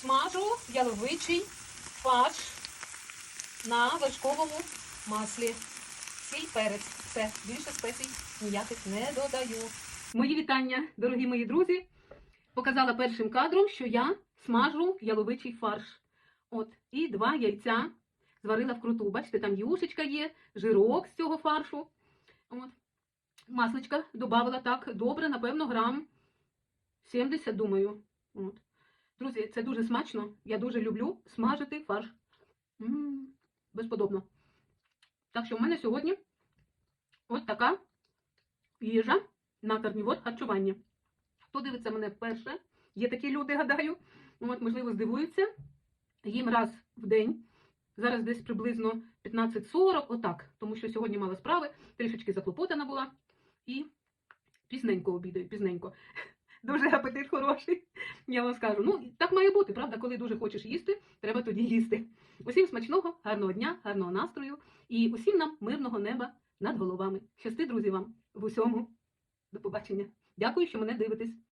Смажу яловичий фарш на вершковому маслі. Сіль перець. Все, більше спецій ніяких не додаю. Мої вітання, дорогі мої друзі. Показала першим кадром, що я смажу яловичий фарш. От, і два яйця зварила вкруту. Бачите, там юшечка є, жирок з цього фаршу. От. Масличка додавала так добре, напевно, грам 70, думаю. От. Друзі, це дуже смачно. Я дуже люблю смажити фарш. М, Безподобно. Так що в мене сьогодні от така їжа на карнівор харчування. Хто дивиться мене вперше? Є такі люди, гадаю. От, можливо, здивуються. Їм раз в день. Зараз десь приблизно 15.40, отак. Тому що сьогодні мала справи, трішечки заклопотана була. І пізненько обідаю, пізненько. Дуже апетит хороший. Я вам скажу. Ну, так має бути, правда, коли дуже хочеш їсти, треба тоді їсти. Усім смачного, гарного дня, гарного настрою і усім нам мирного неба над головами. Щасти, друзі, вам в усьому. До побачення. Дякую, що мене дивитесь.